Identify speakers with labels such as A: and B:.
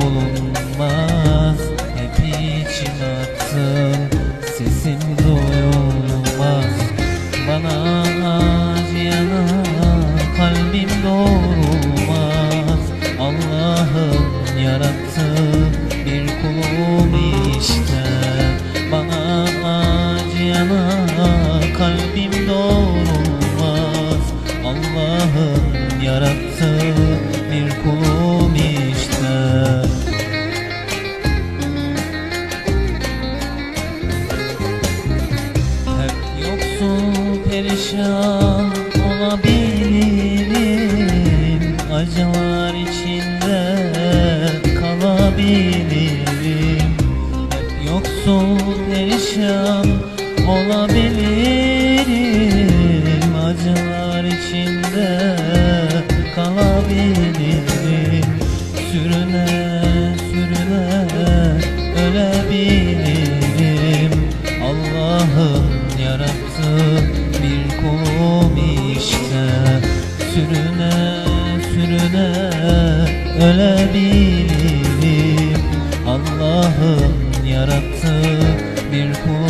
A: bulunmaz. Hep için attım sesim duyulmaz Bana acıyana kalbim doğrulmaz Allah'ın yarattığı bir kulum işte. Bana acıyana kalbim doğrulmaz Allah'ın yarattığı perişan olabilirim. Acılar içinde kalabilirim. Hep yoksul perişan olabilirim. Acılar içinde kalabilirim. Sürüne Sürüne sürüne ölebilirim. Allah'ın yarattığı bir kul